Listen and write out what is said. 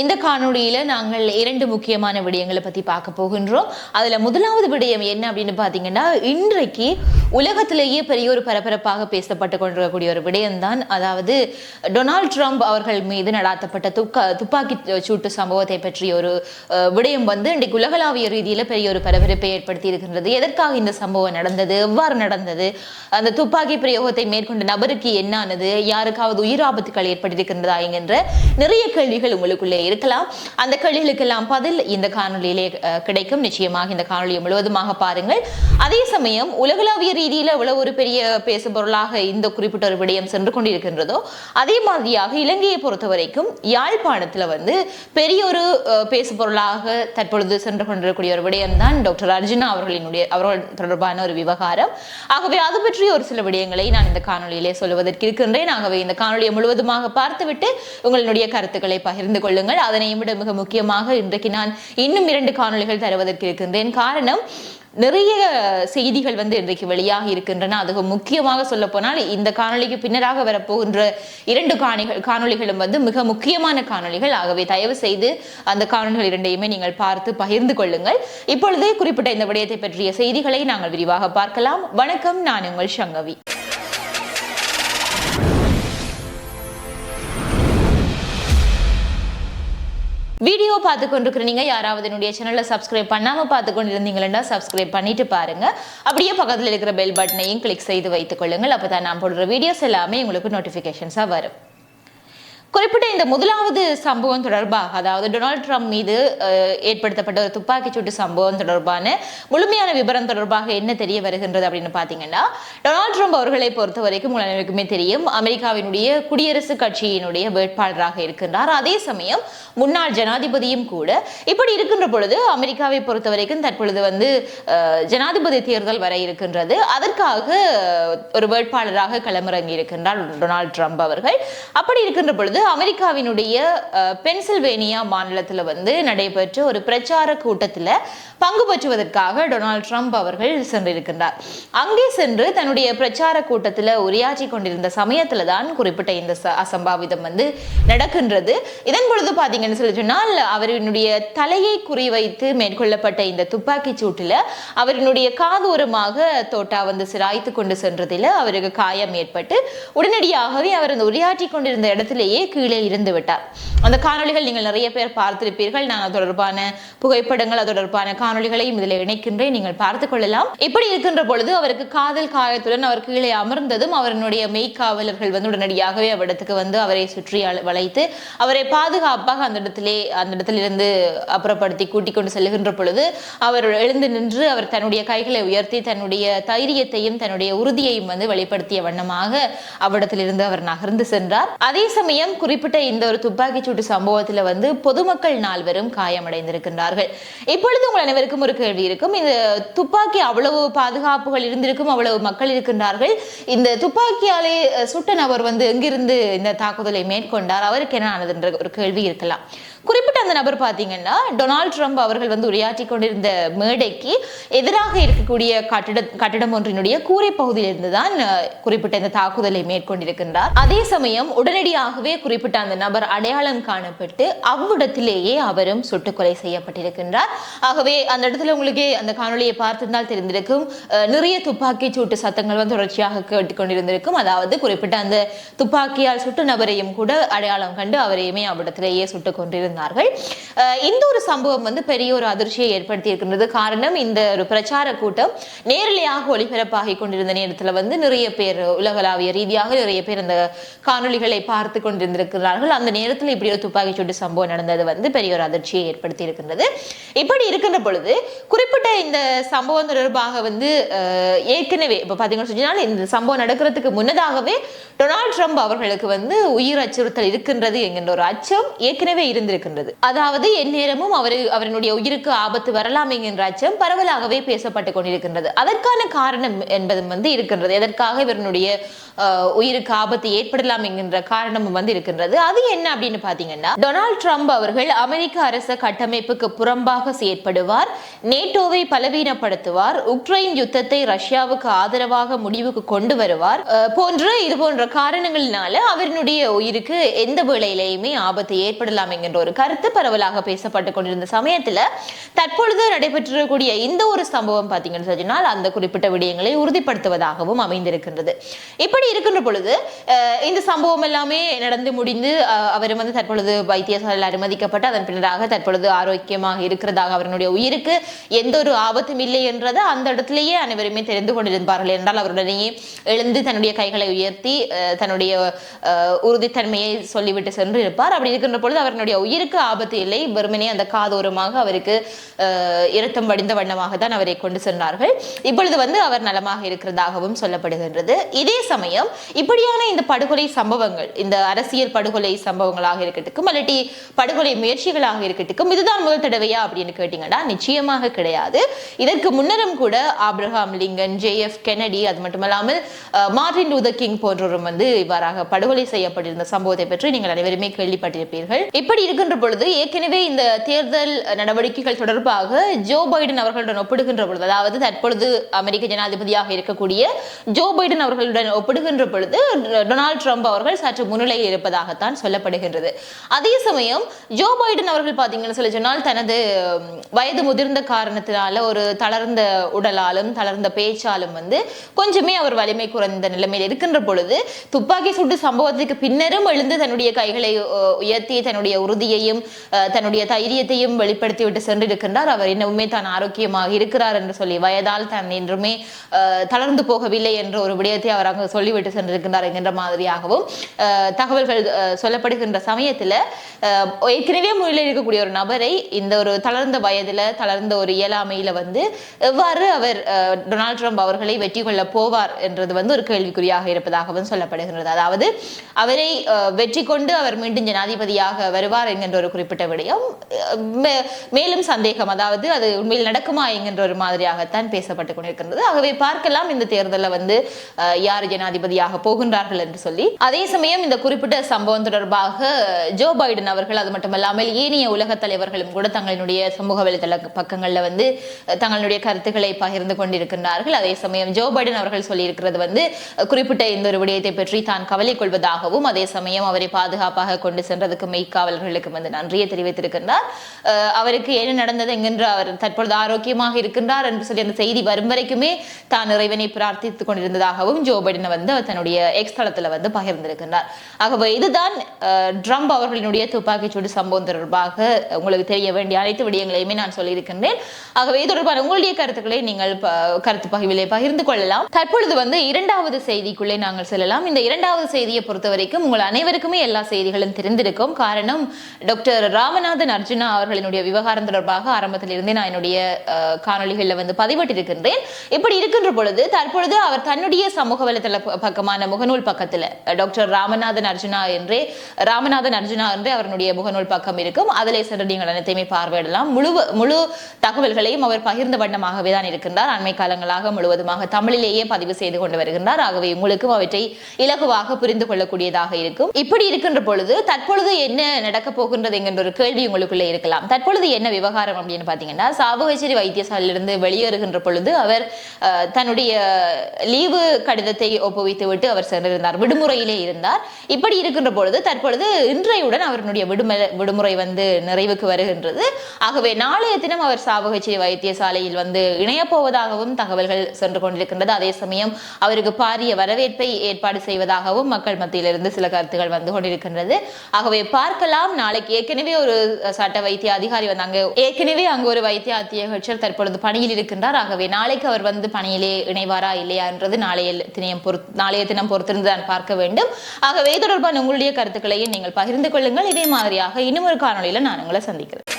இந்த காணொளியில நாங்கள் இரண்டு முக்கியமான விடயங்களை பத்தி பார்க்க போகின்றோம். அதுல முதலாவது விடயம் என்ன அப்படின்னு பாத்தீங்கன்னா இன்றைக்கு உலகத்திலேயே பெரிய ஒரு பரபரப்பாக பேசப்பட்டு கொண்டிருக்கக்கூடிய ஒரு விடயம்தான். அதாவது டொனால்ட் ட்ரம்ப் அவர்கள் மீது நடாத்தப்பட்ட துக்க துப்பாக்கி சூட்டு சம்பவத்தை பற்றிய ஒரு விடயம் வந்து இன்றைக்கு உலகளாவிய ரீதியில பெரிய ஒரு பரபரப்பை ஏற்படுத்தி இருக்கின்றது. எதற்காக இந்த சம்பவம் நடந்தது? எவ்வாறு நடந்தது? அந்த துப்பாக்கி பிரயோகத்தை மேற்கொண்ட நபருக்கு என்னானது? யாருக்காவது உயிர் ஆபத்துகள் ஏற்பட்டிருக்கின்றதா என்கின்ற நிறைய கேள்விகள் உங்களுக்குள்ளே இருக்கலாம். அந்த கேள்விகளுக்கெல்லாம் பதில் இந்த காணொளியிலே கிடைக்கும். நிச்சயமாக இந்த காணொலியை முழுவதுமாக பாருங்கள். அதே சமயம் உலகளாவிய ரீதியில் எவ்வளவு ஒரு பெரிய பேசுபொருளாக இந்த குறிப்பிட்ட ஒரு விடயம் சென்று கொண்டிருக்கின்றதோ அதே மாதிரியாக இலங்கையை பொறுத்த வரைக்கும் யாழ்ப்பாணத்துல வந்து பெரிய ஒரு பேசுபொருளாக தற்பொழுது சென்று கொண்டிருக்கக்கூடிய ஒரு விடயம் தான் டாக்டர் அர்ஜுனா அவர்களினுடைய அவர்கள் தொடர்பான ஒரு விவகாரம். ஆகவே அது பற்றிய ஒரு சில விடயங்களை நான் இந்த காணொளியிலே சொல்லுவதற்கு இருக்கின்றேன். ஆகவே இந்த காணொளியை முழுவதுமாக பார்த்துவிட்டு உங்களுடைய கருத்துக்களை பகிர்ந்து கொள்ளுங்கள். அதனையும் விட மிக முக்கியமாக இன்றைக்கு நான் இன்னும் இரண்டு காணொளிகள் தருவதற்கு இருக்கின்றேன். காரணம் நிறைய செய்திகள் வந்து இன்றைக்கு வெளியாக இருக்கின்றன. அதுக்கு முக்கியமாக சொல்ல போனால் இந்த காணொளிக்கு பின்னராக வரப்போகின்ற இரண்டு காணிகள் காணொளிகளும் வந்து மிக முக்கியமான காணொளிகள். ஆகவே தயவு செய்து அந்த காணொளிகள் இரண்டையுமே நீங்கள் பார்த்து பகிர்ந்து கொள்ளுங்கள். இப்பொழுதே குறிப்பிட்ட இந்த விடயத்தை பற்றிய செய்திகளை நாங்கள் விரிவாக பார்க்கலாம். வணக்கம் நான் உங்கள் சங்கவி. வீடியோ பார்த்து கொண்டிருக்கிறீங்க யாராவது என்னுடைய சேனலை சப்ஸ்கிரைப் பண்ணாமல் பார்த்து கொண்டிருந்தீங்கன்னா சப்ஸ்கிரைப் பண்ணிட்டு பாருங்க. அப்படியே பக்கத்தில் இருக்கிற பெல் பட்டனையும் கிளிக் செய்து வைத்துக் கொள்ளுங்கள். அப்போ தான் நான் போடுற வீடியோஸ் எல்லாமே உங்களுக்கு நோட்டிஃபிகேஷன்ஸாக வரும். குறிப்பிட்ட இந்த முதலாவது சம்பவம் தொடர்பாக அதாவது டொனால்ட் ட்ரம்ப் மீது ஏற்படுத்தப்பட்ட ஒரு துப்பாக்கிச்சூட்டு சம்பவம் தொடர்பான முழுமையான விவரம் தொடர்பாக என்ன தெரிய வருகின்றது அப்படின்னு பார்த்தீங்கன்னா டொனால்ட் ட்ரம்ப் அவர்களை பொறுத்த வரைக்கும் அனைவருக்குமே தெரியும். அமெரிக்காவினுடைய குடியரசுக் கட்சியினுடைய வேட்பாளராக இருக்கின்றார். அதே சமயம் முன்னாள் ஜனாதிபதியும் கூட இப்படி இருக்கின்ற பொழுது அமெரிக்காவை பொறுத்த வரைக்கும் தற்பொழுது வந்து ஜனாதிபதி தேர்தல் வர இருக்கின்றது. அதற்காக ஒரு வேட்பாளராக களமிறங்கி இருக்கின்றார் டொனால்ட் ட்ரம்ப் அவர்கள். அப்படி இருக்கின்ற பொழுது அமெரிக்காவினுடைய பென்சில்வேனியா மாநிலத்தில் வந்து நடைபெற்ற ஒரு பிரச்சார கூட்டத்தில் பங்கு பெற்றுவதற்காக டொனால்ட் ட்ரம்ப் அவர்கள் சென்றிருக்கின்றார். அங்கே சென்று தன்னுடைய பிரச்சார கூட்டத்தில் உரையாற்றி கொண்டிருந்த சமயத்தில் தான் குறிப்பிட்ட இந்த ச- அசம்பாவிதம் வந்து நடக்கின்றது. இதன் பொழுது பார்த்தீங்கன்னு சொல்லி சொன்னால் அவரினுடைய தலையை குறிவைத்து மேற்கொள்ளப்பட்ட இந்த துப்பாக்கி சூட்டில் அவரினுடைய காதோரமாக தோட்டா வந்து சிராய்த்து கொண்டு சென்றதில் அவருக்கு காயம் ஏற்பட்டு உடனடியாகவே அவர் அந்த உரையாற்றி கொண்டிருந்த இடத்திலேயே கீழே இருந்து விட்டார். அந்த காணொலிகள் நீங்கள் நிறைய பேர் பார்த்திருப்பீர்கள். நான் அது தொடர்பான புகைப்படங்கள் அது தொடர்பான காணொலிகளையும் இதில் இணைக்கின்றேன். நீங்கள் பார்த்துக் கொள்ளலாம். இப்படி இருக்கின்ற பொழுது அவருக்கு காதல் காயத்துடன் அவர் கீழே அமர்ந்ததும் அவருடைய மெய்க்காவலர்கள் வந்து உடனடியாகவே அவ்விடத்துக்கு வந்து அவரை சுற்றி வளைத்து அவரை பாதுகாப்பாக அந்த இடத்திலே அந்த இடத்திலிருந்து அப்புறப்படுத்தி கூட்டிக் கொண்டு செல்கின்ற பொழுது அவர் எழுந்து நின்று அவர் தன்னுடைய கைகளை உயர்த்தி தன்னுடைய தைரியத்தையும் தன்னுடைய உறுதியையும் வந்து வெளிப்படுத்திய வண்ணமாக அவ்விடத்திலிருந்து அவர் நகர்ந்து சென்றார். அதே சமயம் குறிப்பிட்ட இந்த ஒரு துப்பாக்கிச்சூட்டு சம்பவத்துல வந்து பொதுமக்கள் நால்வரும் காயமடைந்திருக்கின்றார்கள். இப்பொழுது உங்கள் அனைவருக்கும் ஒரு கேள்வி இருக்கும். இந்த துப்பாக்கி அவ்வளவு பாதுகாப்புகள் இருந்திருக்கும் அவ்வளவு மக்கள் இருக்கின்றார்கள். இந்த துப்பாக்கியாலே சுட்ட நபர் வந்து எங்கிருந்து இந்த தாக்குதலை மேற்கொண்டார்? அவருக்கு என்ன ஆனதுன்ற ஒரு கேள்வி இருக்கலாம். குறிப்பிட்ட அந்த நபர் பார்த்தீங்கன்னா டொனால்ட் ட்ரம்ப் அவர்கள் வந்து உரையாற்றி கொண்டிருந்த மேடைக்கு எதிராக இருக்கக்கூடிய கட்டிட கட்டிடம் ஒன்றினுடைய கூரை பகுதியிலிருந்து தான் குறிப்பிட்ட இந்த தாக்குதலை மேற்கொண்டிருக்கின்றார். அதே சமயம் உடனடியாகவே குறிப்பிட்ட அந்த நபர் அடையாளம் காணப்பட்டு அவ்விடத்திலேயே அவரும் சுட்டுக் கொலை செய்யப்பட்டிருக்கின்றார். ஆகவே அந்த இடத்துல உங்களுக்கு அந்த காணொளியை பார்த்திருந்தால் தெரிந்திருக்கும் நிறைய துப்பாக்கி சூட்டு சத்தங்கள் வந்து தொடர்ச்சியாக கேட்டுக்கொண்டிருந்திருக்கும் அதாவது குறிப்பிட்ட அந்த துப்பாக்கியால் சுட்டு நபரையும் கூட அடையாளம் கண்டு அவரையுமே அவ்விடத்திலேயே சுட்டுக் கொண்டிருந்தார். இருந்தார்கள் இந்த ஒரு சம்பவம் வந்து பெரிய ஒரு அதிர்ச்சியை ஏற்படுத்தி இருக்கின்றது காரணம் இந்த ஒரு பிரச்சார கூட்டம் நேரலையாக ஒளிபரப்பாகி கொண்டிருந்த நேரத்தில் வந்து நிறைய பேர் உலகளாவிய ரீதியாக நிறைய பேர் அந்த காணொளிகளை பார்த்து கொண்டிருந்திருக்கிறார்கள். அந்த நேரத்தில் இப்படி ஒரு துப்பாக்கி சூட்டு சம்பவம் நடந்தது வந்து பெரிய ஒரு அதிர்ச்சியை ஏற்படுத்தி இருக்கின்றது இப்படி இருக்கின்ற பொழுது குறிப்பிட்ட இந்த சம்பவம் தொடர்பாக வந்து ஏற்கனவே இப்போ பார்த்தீங்கன்னா சொன்னால் இந்த சம்பவம் நடக்கிறதுக்கு முன்னதாகவே டொனால்ட் ட்ரம்ப் அவர்களுக்கு வந்து உயிர் அச்சுறுத்தல் இருக்கின்றது என்கின்ற ஒரு அச்சம் ஏற்கனவே இருந்திருக்கு. இருக்கின்றது அதாவது எந்நேரமும் அவரு அவரினுடைய உயிருக்கு ஆபத்து வரலாம் என்கின்ற அச்சம் பரவலாகவே பேசப்பட்டு கொண்டிருக்கின்றது. அதற்கான காரணம் என்பதும் வந்து இருக்கின்றது. எதற்காக இவருடைய உயிருக்கு ஆபத்து ஏற்படலாம் என்கின்ற காரணமும் வந்து இருக்கின்றது அது என்ன அப்படின்னு பாத்தீங்கன்னா டொனால்ட் ட்ரம்ப் அவர்கள் அமெரிக்க அரச கட்டமைப்புக்கு புறம்பாக செயற்படுவார் நேட்டோவை பலவீனப்படுத்துவார் உக்ரைன் யுத்தத்தை ரஷ்யாவுக்கு ஆதரவாக முடிவுக்கு கொண்டு வருவார். அஹ், போன்ற இது போன்ற காரணங்களினால அவரினுடைய உயிருக்கு எந்த வேளையிலையுமே ஆபத்து ஏற்படலாம் என்கின்ற ஒரு கருத்து பரவலாக பேசப்பட்டு கொண்டிருந்த சமயத்துல தற்பொழுது நடைபெற்றிருக்கக்கூடிய இந்த ஒரு சம்பவம் பாத்தீங்கன்னு சொன்னால் அந்த குறிப்பிட்ட விடயங்களை உறுதிப்படுத்துவதாகவும் அமைந்திருக்கின்றது. இப்படி இருக்கின்ற பொழுது இந்த சம்பவம் எல்லாமே நடந்து முடிந்து அவர் வந்து தற்பொழுது வைத்தியசாலையில் அனுமதிக்கப்பட்டு அதன் பின்னராக தற்பொழுது ஆரோக்கியமாக இருக்கிறதாக அவருடைய உயிருக்கு எந்த ஒரு ஆபத்தும் இல்லை என்றதை அந்த இடத்திலேயே அனைவருமே தெரிந்து கொண்டிருப்பார்கள் என்றால் அவருடனேயே எழுந்து தன்னுடைய கைகளை உயர்த்தி அஹ், தன்னுடைய அஹ், உறுதித்தன்மையை சொல்லிவிட்டு சென்று இருப்பார். அப்படி இருக்கின்ற பொழுது அவருடைய உயிருக்கு ஆபத்து இல்லை. வெறுமனே அந்த காதோரமாக அவருக்கு இரத்தம் வடிந்த வண்ணமாக தான் அவரை கொண்டு சென்றார்கள். இப்பொழுது வந்து அவர் நலமாக இருக்கிறதாகவும் சொல்லப்படுகின்றது. இதே சமயம் சமயம். இப்படியான இந்த படுகொலை சம்பவங்கள் இந்த அரசியல் படுகொலை சம்பவங்களாக இருக்கட்டும் அல்லட்டி படுகொலை முயற்சிகளாக இருக்கட்டும் இதுதான் முதல் தடவையா அப்படின்னு கேட்டீங்கன்னா நிச்சயமாக கிடையாது. இதற்கு முன்னரும் கூட Abraham Lincoln J F Kennedy அது மட்டுமல்லாமல் மார்டின் மார்ட்டின் லூதர் கிங் போன்றோரும் வந்து இவ்வாறாக படுகொலை செய்யப்பட்டிருந்த சம்பவத்தை பற்றி நீங்கள் அனைவருமே கேள்விப்பட்டிருப்பீர்கள். இப்படி இருக்கின்ற பொழுது ஏற்கனவே இந்த தேர்தல் நடவடிக்கைகள் தொடர்பாக ஜோ பைடன் அவர்களுடன் ஒப்பிடுகின்ற பொழுது அதாவது தற்பொழுது அமெரிக்க ஜனாதிபதியாக இருக்கக்கூடிய ஜோ பைடன் அவர்களுடன் ஒப்பிடுகின்ற பொழுது டொனால்டு ட்ரம்ப் அவர்கள் சற்று முன்னிலையில் இருப்பதாகத்தான் சொல்லப்படுகின்றது. அதே சமயம் ஜோ பைடன் அவர்கள் பார்த்தீங்கன்னு சொல்லி சொன்னால் தனது வயது முதிர்ந்த காரணத்தினால ஒரு தளர்ந்த உடலாலும் தளர்ந்த பேச்சாலும் வந்து கொஞ்சமே அவர் வலிமை குறைந்த நிலைமையில் இருக்கின்ற பொழுது துப்பாக்கி சுட்டு சம்பவத்திற்கு பின்னரும் எழுந்து தன்னுடைய கைகளை உயர்த்தி தன்னுடைய உறுதியையும் தன்னுடைய தைரியத்தையும் வெளிப்படுத்திவிட்டு சென்றிருக்கின்றார். அவர் இன்னுமே தான் ஆரோக்கியமாக இருக்கிறார் என்று சொல்லி வயதால் தான் என்றுமே தளர்ந்து போகவில்லை என்ற ஒரு விடயத்தை அவர் அங்கு சொல்லி விட்டு சென்றிருக்கின்றார் என்கின்ற மாதிரியாகவும் தகவல்கள் சொல்லப்படுகின்ற சமயத்தில் ஏற்கனவே முறையில் இருக்கக்கூடிய ஒரு நபரை இந்த ஒரு தளர்ந்த வயதில் தளர்ந்த ஒரு இயலாமையில் வந்து எவ்வாறு அவர் டொனால்ட் ட்ரம்ப் அவர்களை வெற்றி கொள்ள போவார் என்றது வந்து ஒரு கேள்விக்குறியாக இருப்பதாகவும் சொல்லப்படுகின்றது. அதாவது அவரை வெற்றி கொண்டு அவர் மீண்டும் ஜனாதிபதியாக வருவார் என்கின்ற ஒரு குறிப்பிட்ட விடயம் மேலும் சந்தேகம் அதாவது அது உண்மையில் நடக்குமா என்கின்ற ஒரு மாதிரியாகத்தான் பேசப்பட்டு கொண்டிருக்கின்றது. ஆகவே பார்க்கலாம் இந்த தேர்தலில் வந்து யார் ஜனாதிபதி ஜனாதிபதியாக போகின்றார்கள் என்று சொல்லி அதே சமயம் இந்த குறிப்பிட்ட சம்பவம் தொடர்பாக ஜோ பைடன் அவர்கள் அது மட்டுமல்லாமல் ஏனைய உலக தலைவர்களும் கூட தங்களினுடைய சமூக வலைதள பக்கங்களில் வந்து தங்களுடைய கருத்துக்களை பகிர்ந்து கொண்டிருக்கின்றார்கள். அதே சமயம் ஜோ பைடன் அவர்கள் சொல்லியிருக்கிறது வந்து குறிப்பிட்ட இந்த ஒரு விடயத்தை பற்றி தான் கவலை கொள்வதாகவும் அதே சமயம் அவரை பாதுகாப்பாக கொண்டு சென்றதுக்கு மெய்க்காவலர்களுக்கு வந்து நன்றியை தெரிவித்திருக்கின்றார். அவருக்கு என்ன நடந்தது என்கின்ற அவர் தற்பொழுது ஆரோக்கியமாக இருக்கின்றார் என்று சொல்லி அந்த செய்தி வரும் வரைக்குமே தான் இறைவனை பிரார்த்தித்துக் கொண்டிருந்ததாகவும் ஜோ பைடன் வந்து அவர் தன்னுடைய எக்ஸ் தளத்துல வந்து பகிர்ந்திருக்கின்றார். ஆகவே இதுதான் ட்ரம்ப் அவர்களினுடைய துப்பாக்கிச்சூடு சம்பவம் தொடர்பாக உங்களுக்கு தெரிய வேண்டிய அனைத்து விடயங்களையுமே நான் சொல்லியிருக்கின்றேன். ஆகவே இது தொடர்பான உங்களுடைய கருத்துக்களை நீங்கள் ப- கருத்து பகிர்விலே பகிர்ந்து கொள்ளலாம். தற்பொழுது வந்து இரண்டாவது செய்திக்குள்ளே நாங்கள் செல்லலாம். இந்த இரண்டாவது செய்தியை பொறுத்த வரைக்கும் உங்கள் அனைவருக்குமே எல்லா செய்திகளும் தெரிந்திருக்கும். காரணம் டாக்டர் ராமநாதன் அர்ஜுனா அவர்களினுடைய விவகாரம் தொடர்பாக ஆரம்பத்தில் இருந்தே நான் என்னுடைய காணொலிகளில் காணொளிகளில் வந்து பதிவிட்டிருக்கின்றேன். இப்படி இருக்கின்ற பொழுது தற்பொழுது அவர் தன்னுடைய சமூக வலைதள பக்கமான முகநூல் பக்கத்தில். டாக்டர் ராமநாதன் அர்ஜுனா என்றே ராமநாதன் அர்ஜுனா என்றே அவருடைய முகநூல் பக்கம் இருக்கும். அதிலே சென்று நீங்கள் அனைத்தையுமே பார்வையிடலாம். முழு முழு தகவல்களையும் அவர் பகிர்ந்த வண்ணமாகவே தான் இருக்கின்றார். அண்மை காலங்களாக முழுவதுமாக தமிழிலேயே பதிவு செய்து கொண்டு வருகின்றார். ஆகவே உங்களுக்கும் அவற்றை இலகுவாக புரிந்து கொள்ளக்கூடியதாக இருக்கும். இப்படி இருக்கின்ற பொழுது தற்பொழுது என்ன நடக்க போகின்றது என்கின்ற ஒரு கேள்வி உங்களுக்குள்ளே இருக்கலாம். தற்பொழுது என்ன விவகாரம் அப்படின்னு பார்த்தீங்கன்னா சாபகச்சேரி வைத்தியசாலையிலிருந்து வெளியேறுகின்ற பொழுது அவர் தன்னுடைய லீவு கடிதத்தை ஒப்பு விட்டு அவர் சென்றிருந்தார். விடுமுறையிலே இருந்தார். இப்படி இருக்கின்ற பொழுது தற்பொழுது இன்றையுடன் அவருடைய விடுமுறை விடுமுறை வந்து நிறைவுக்கு வருகின்றது. ஆகவே நாளைய தினம் அவர் சாவகச்சேரி வைத்தியசாலையில் வந்து இணையப்போவதாகவும் தகவல்கள் சென்று கொண்டிருக்கின்றது. அதே சமயம் அவருக்கு பாரிய வரவேற்பை ஏற்பாடு செய்வதாகவும் மக்கள் மத்தியிலிருந்து சில கருத்துகள் வந்து கொண்டிருக்கின்றது. ஆகவே பார்க்கலாம். நாளைக்கு ஏற்கனவே ஒரு சட்ட வைத்திய அதிகாரி வந்தாங்க ஏற்கனவே அங்கு ஒரு வைத்திய அத்தியகர் தற்பொழுது பணியில் இருக்கின்றார். ஆகவே நாளைக்கு அவர் வந்து பணியிலே இணைவாரா இல்லையா என்றது நாளைய திணையம் பொறுத்து நாளைய தினம் பொறுத்திருந்து தான் பார்க்க வேண்டும். ஆகவே தொடர்பான உங்களுடைய கருத்துக்களையும் நீங்கள் பகிர்ந்து கொள்ளுங்கள். இதே மாதிரியாக இன்னும் ஒரு காணொளியில நான் உங்களை சந்திக்கிறேன்.